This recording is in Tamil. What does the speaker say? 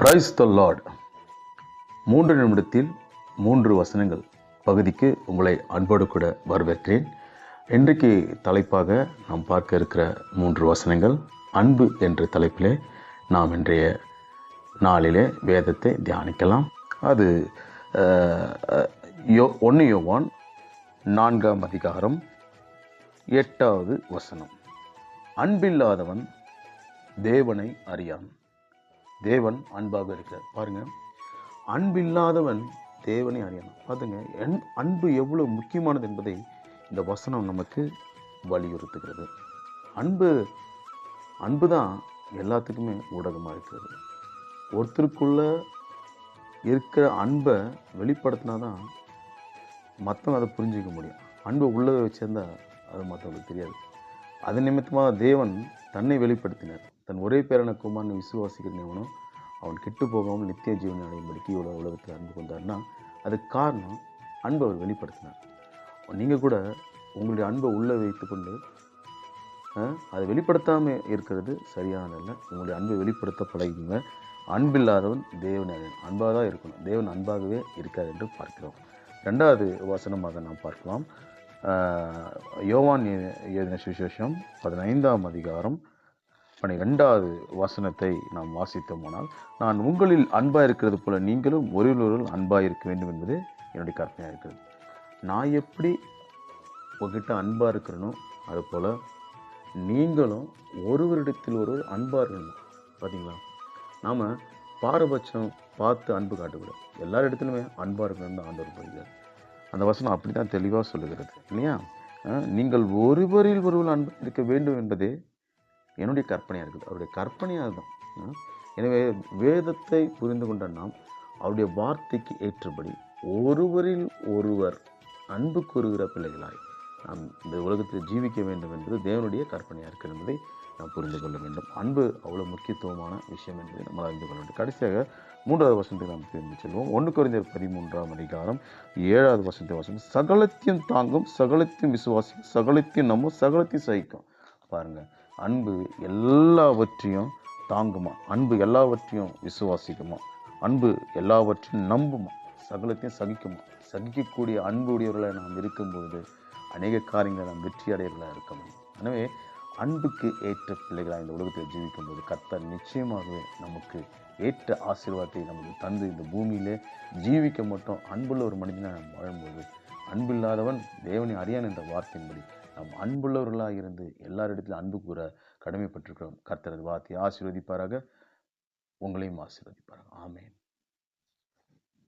பிரைஸ் த லார்ட் மூன்று நிமிடத்தில் மூன்று வசனங்கள் பகுதிக்கு உங்களை அன்போடு கூட வரவேற்கிறேன். இன்றைக்கு தலைப்பாக நாம் பார்க்க இருக்கிற மூன்று வசனங்கள். அன்பு என்ற தலைப்பிலே நாம் இன்றைய நாளிலே வேதத்தை தியானிக்கலாம். அது யோ ஒன்று யோவான் நான்காம் அதிகாரம் எட்டாவது வசனம். அன்பில்லாதவன் தேவனை அறியான். தேவன் அன்பாக இருக்கிறார். பாருங்க அன்பில்லாதவன் தேவனை அறியான் பார்த்துங்க என் அன்பு எவ்வளோ முக்கியமானது என்பதை இந்த வசனம் நமக்கு வலியுறுத்துகிறது. அன்பு அன்பு தான் எல்லாத்துக்குமே ஊடகமாக இருக்கிறது. ஒருத்தருக்குள்ள இருக்கிற அன்பை வெளிப்படுத்தினா தான் மற்றவங்க அதை புரிஞ்சிக்க முடியும். அன்பை உள்ளவே வச்சுருந்தா அது மற்றவங்களுக்கு தெரியாது. அது நிமித்தமாக தேவன் தன்னை வெளிப்படுத்தினார். தன் ஒரே பேரன குமார்னு விசுவாசிக்கிற நியமனம் அவன் கெட்டு போகாமல் நித்திய ஜீவனை அடையும்படிக்கு இவ்வளோ உலகத்தில் அன்பு கொண்டார்னா அதுக்கு காரணம் அன்பை அவர் வெளிப்படுத்தினார். நீங்கள் கூட உங்களுடைய அன்பை உள்ளே வைத்துக்கொண்டு அதை வெளிப்படுத்தாமல் இருக்கிறது சரியானதல்ல உங்களுடைய அன்பை வெளிப்படுத்த பழகிங்க அன்பில்லாதவன் தேவன் அன்பாக தான் இருக்கணும். தேவன் அன்பாகவே இருக்காது என்று பார்க்கிறோம். ரெண்டாவது வசனமாக நாம் பார்க்கலாம். யோவான் எழுதின சுவிசேஷம் பதினைந்தாம் அதிகாரம் பனிரெண்டாவது வசனத்தை நாம் வாசித்தோமானால் நான் உங்களில் அன்பாக இருக்கிறது போல நீங்களும் ஒருவரில் அன்பாக இருக்க வேண்டும் என்பது என்னுடைய கற்பனையாக இருக்கிறது. நான் எப்படி உங்ககிட்ட அன்பாக இருக்கிறனோ அதுபோல் நீங்களும் ஒருவரிடத்தில் ஒரு அன்பாக இருக்கணும். பார்த்தீங்களா நாம் பாரபட்சம் பார்த்து அன்பு காட்டக்கூடாது. எல்லா இடத்துலையுமே அன்பாக இருக்கணும் தான் ஆண்டவர் போகிறார் அந்த வசனம் அப்படி தான் தெளிவாக சொல்லுகிறது இல்லையா? நீங்கள் ஒருவரில் ஒருவர் அன்பு இருக்க வேண்டும் என்பதே என்னுடைய கற்பனையாக இருக்குது. அவருடைய கற்பனையாக தான் எனவே வேதத்தை புரிந்து கொண்ட நாம் அவருடைய வார்த்தைக்கு ஏற்றபடி ஒருவரில் ஒருவர் அன்பு கூறுகிற பிள்ளைகளாய் நாம் இந்த உலகத்தில் ஜீவிக்க வேண்டும் என்பது தேவனுடைய கற்பனையாக இருக்கிறது என்பதை நாம் புரிந்து கொள்ள வேண்டும். அன்பு அவ்வளோ முக்கியத்துவமான விஷயம் என்பதை நம்ம அறிந்து கொள்ள வேண்டும். கடைசியாக மூன்றாவது வசனத்தை நாம் தெரிந்து செல்வோம். ஒன்று குறைந்தர் பதிமூன்றாம் அதிகாரம் ஏழாவது வசந்த வசனம் சகலத்தையும் தாங்கும் சகலத்தையும் விசுவாசிக்கும் சகலத்தையும் நம்பும் சகலத்தையும் சகிக்கும். பாருங்கள் அன்பு எல்லாவற்றையும் தாங்குமா? அன்பு எல்லாவற்றையும் விசுவாசிக்குமா? அன்பு எல்லாவற்றையும் நம்புமா? சகலத்தையும் சகிக்குமா? சகிக்கக்கூடிய அன்புடையவர்களாக நாம் இருக்கும்பொழுது அநேக காரியங்களை நாம் வெற்றி அடையவர்களாக இருக்க முடியும். எனவே அன்புக்கு ஏற்ற பிள்ளைகளாக இந்த உலகத்தில் ஜீவிக்கும்போது கர்த்தர் நிச்சயமாகவே நமக்கு ஏற்ற ஆசீர்வாதத்தை நமக்கு தந்து இந்த பூமியிலே ஜீவிக்க மட்டும் அன்புள்ள ஒரு மனிதனாக நாம் வாழும்போது அன்பில்லாதவன் தேவனை அறியான் என்ற வார்த்தையின்படி நாம் அன்புள்ளவர்களாக இருந்து எல்லாரிடத்திலும் அன்பு கூற கடமைப்பட்டிருக்கிறோம். கர்த்தரது வார்த்தையை ஆசீர்வதிப்பாராக. உங்களையும் ஆசீர்வதிப்பாராக. ஆமேன்.